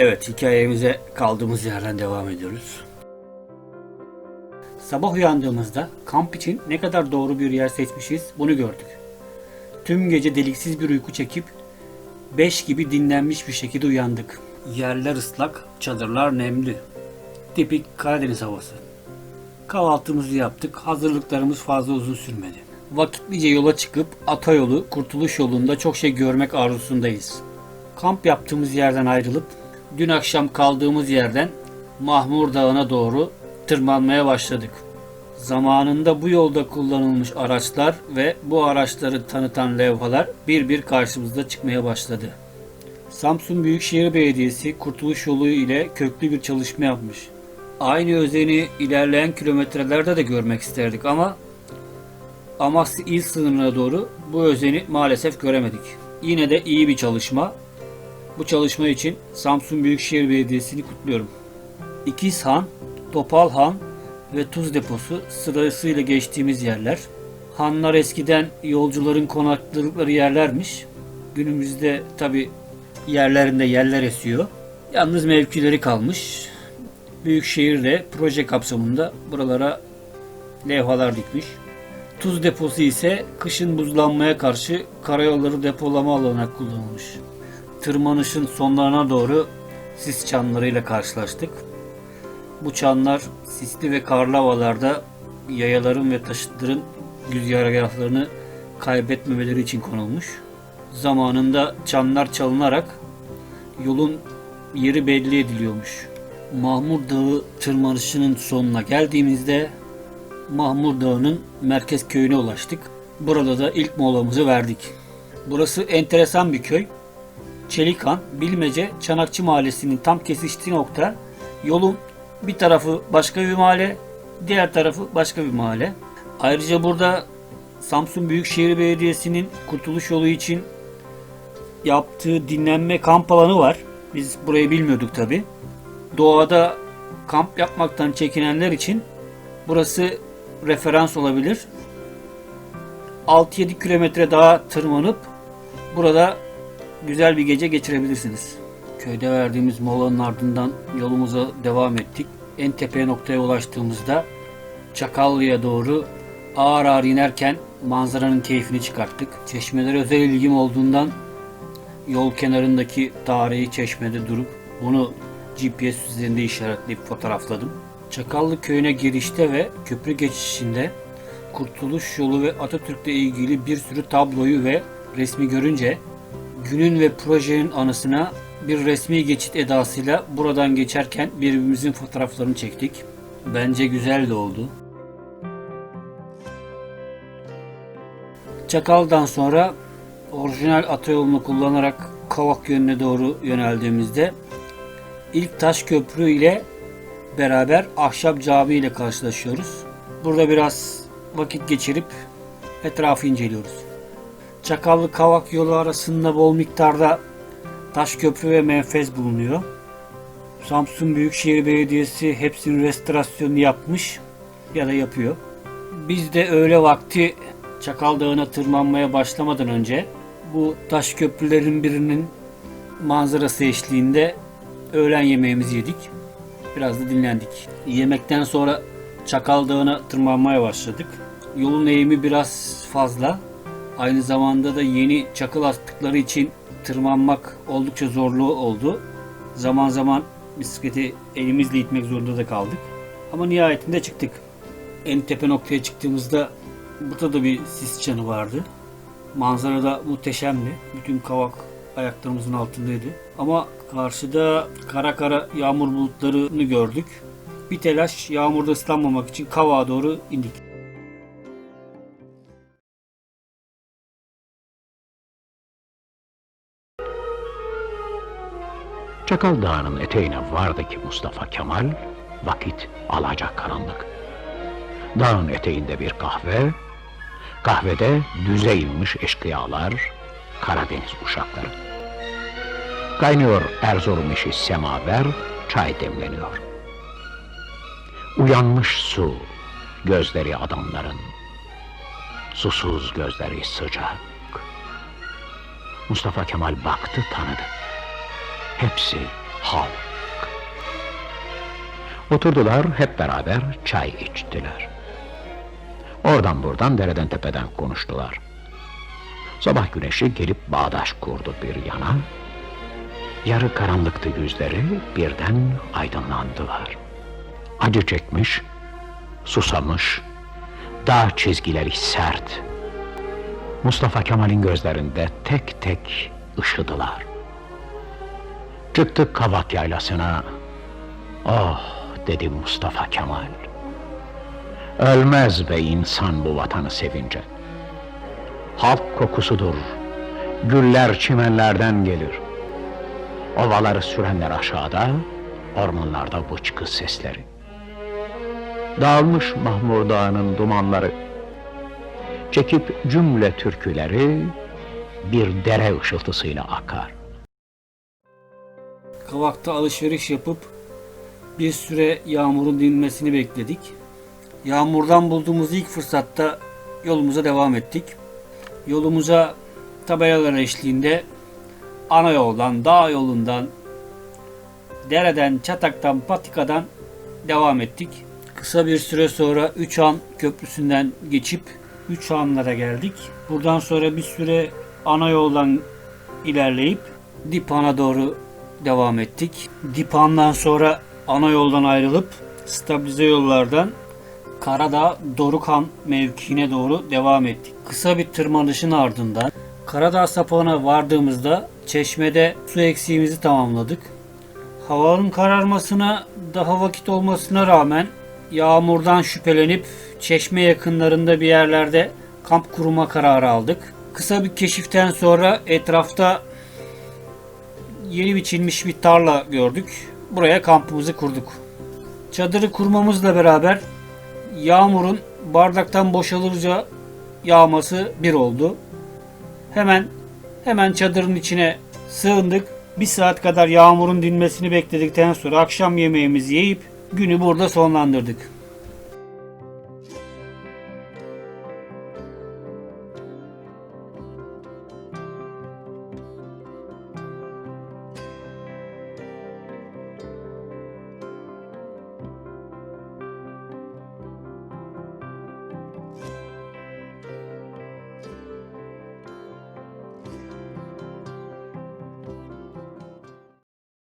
Evet, hikayemize kaldığımız yerden devam ediyoruz. Sabah uyandığımızda kamp için ne kadar doğru bir yer seçmişiz bunu gördük. Tüm gece deliksiz bir uyku çekip 5 gibi dinlenmiş bir şekilde uyandık. Yerler ıslak, çadırlar nemli. Tipik Karadeniz havası. Kahvaltımızı yaptık. Hazırlıklarımız fazla uzun sürmedi. Vakitlice yola çıkıp Atayolu, Kurtuluş yolunda çok şey görmek arzusundayız. Kamp yaptığımız yerden ayrılıp dün akşam kaldığımız yerden Mahmur Dağı'na doğru tırmanmaya başladık. Zamanında bu yolda kullanılmış araçlar ve bu araçları tanıtan levhalar bir bir karşımızda çıkmaya başladı. Samsun Büyükşehir Belediyesi Kurtuluş Yolu ile köklü bir çalışma yapmış. Aynı özeni ilerleyen kilometrelerde de görmek isterdik ama Amasya il sınırına doğru bu özeni maalesef göremedik. Yine de iyi bir çalışma. Bu çalışma için Samsun Büyükşehir Belediyesi'ni kutluyorum. İkizhan, Topalhan ve Tuz Deposu sırasıyla geçtiğimiz yerler. Hanlar eskiden yolcuların konakladıkları yerlermiş. Günümüzde tabi yerlerinde yerler esiyor. Yalnız mevkileri kalmış. Büyükşehir de proje kapsamında buralara levhalar dikmiş. Tuz deposu ise kışın buzlanmaya karşı karayolları depolama alanı olarak kullanılmış. Tırmanışın sonlarına doğru sis çanlarıyla karşılaştık. Bu çanlar sisli ve karlı havalarda yayaların ve taşıtların güzergahlarını kaybetmemeleri için konulmuş. Zamanında çanlar çalınarak yolun yeri belli ediliyormuş. Mahmur Dağı tırmanışının sonuna geldiğimizde Mahmur Dağı'nın merkez köyüne ulaştık. Burada da ilk molamızı verdik. Burası enteresan bir köy. Çelikan, Bilmece, Çanakçı Mahallesi'nin tam kesiştiği nokta. Yolun bir tarafı başka bir mahalle, diğer tarafı başka bir mahalle. Ayrıca burada Samsun Büyükşehir Belediyesi'nin Kurtuluş Yolu için yaptığı dinlenme kamp alanı var. Biz burayı bilmiyorduk tabi. Doğada kamp yapmaktan çekinenler için burası referans olabilir. 6-7 kilometre daha tırmanıp burada güzel bir gece geçirebilirsiniz. Köyde verdiğimiz molanın ardından yolumuza devam ettik. En tepe noktaya ulaştığımızda Çakallı'ya doğru ağır ağır inerken manzaranın keyfini çıkarttık. Çeşmelere özel ilgim olduğundan yol kenarındaki tarihi çeşmede durup bunu GPS üzerinde işaretleyip fotoğrafladım. Çakallı köyüne girişte ve köprü geçişinde Kurtuluş Yolu ve Atatürk'le ilgili bir sürü tabloyu ve resmi görünce günün ve projenin anısına bir resmi geçit edasıyla buradan geçerken birbirimizin fotoğraflarını çektik. Bence güzel de oldu. Çakal'dan sonra orijinal atayolunu kullanarak Kavak yönüne doğru yöneldiğimizde ilk taş köprü ile beraber Ahşap Cami ile karşılaşıyoruz. Burada biraz vakit geçirip etrafı inceliyoruz. Çakallı Kavak yolu arasında bol miktarda taş köprü ve menfez bulunuyor. Samsun Büyükşehir Belediyesi hepsinin restorasyonunu yapmış ya da yapıyor. Biz de öğle vakti Çakal Dağı'na tırmanmaya başlamadan önce bu taş köprülerin birinin manzarası eşliğinde öğlen yemeğimizi yedik. Biraz da dinlendik. Yemekten sonra Çakal Dağı'na tırmanmaya başladık. Yolun eğimi biraz fazla. Aynı zamanda da yeni çakıl attıkları için tırmanmak oldukça zorlu oldu. Zaman zaman bisikleti elimizle itmek zorunda da kaldık. Ama nihayetinde çıktık. En tepe noktaya çıktığımızda burada da bir sis çanı vardı. Manzara da muhteşemdi. Bütün kavak ayaklarımızın altındaydı. Ama karşıda kara kara yağmur bulutlarını gördük. Bir telaş yağmurda ıslanmamak için kavağa doğru indik. Çakal Dağı'nın eteğine vardı ki Mustafa Kemal, vakit alacak karanlık. Dağın eteğinde bir kahve, kahvede düze eşkıyalar, Karadeniz uşakları. Kaynıyor Erzurum işi semaver, çay demleniyor. Uyanmış su, gözleri adamların, susuz gözleri sıcak. Mustafa Kemal baktı tanıdı. Hepsi halk. Oturdular hep beraber çay içtiler. Oradan buradan dereden tepeden konuştular. Sabah güneşi gelip bağdaş kurdu bir yana. Yarı karanlıktı yüzleri birden aydınlandılar. Acı çekmiş, susamış, dağ çizgileri sert. Mustafa Kemal'in gözlerinde tek tek ışıdılar. Çıktık Kavak Yaylası'na. Oh dedi Mustafa Kemal. Ölmez be insan bu vatanı sevince. Halk kokusudur. Güller çimenlerden gelir. Ovaları sürenler aşağıda, ormanlarda bıçkı sesleri. Dağılmış Mahmur Dağı'nın dumanları, çekip cümle türküleri bir dere ışıltısıyla akar. Kavak'ta alışveriş yapıp bir süre yağmurun dinmesini bekledik. Yağmurdan bulduğumuz ilk fırsatta yolumuza devam ettik. Yolumuza tabelalar eşliğinde ana yoldan, dağ yolundan, dereden, çataktan, patikadan devam ettik. Kısa bir süre sonra Üçan Köprüsü'nden geçip Üçanlara geldik. Buradan sonra bir süre ana yoldan ilerleyip Dipan'a doğru devam ettik. Dipan'dan sonra ana yoldan ayrılıp stabilize yollardan Karadağ Dorukan mevkiine doğru devam ettik. Kısa bir tırmanışın ardından Karadağ sapağına vardığımızda çeşmede su eksiğimizi tamamladık. Havanın kararmasına daha vakit olmasına rağmen yağmurdan şüphelenip çeşme yakınlarında bir yerlerde kamp kurma kararı aldık. Kısa bir keşiften sonra etrafta yeni biçilmiş bir tarla gördük. Buraya kampımızı kurduk. Çadırı kurmamızla beraber yağmurun bardaktan boşalırca yağması bir oldu. Hemen hemen çadırın içine sığındık. Bir saat kadar yağmurun dinmesini bekledikten sonra akşam yemeğimizi yiyip günü burada sonlandırdık.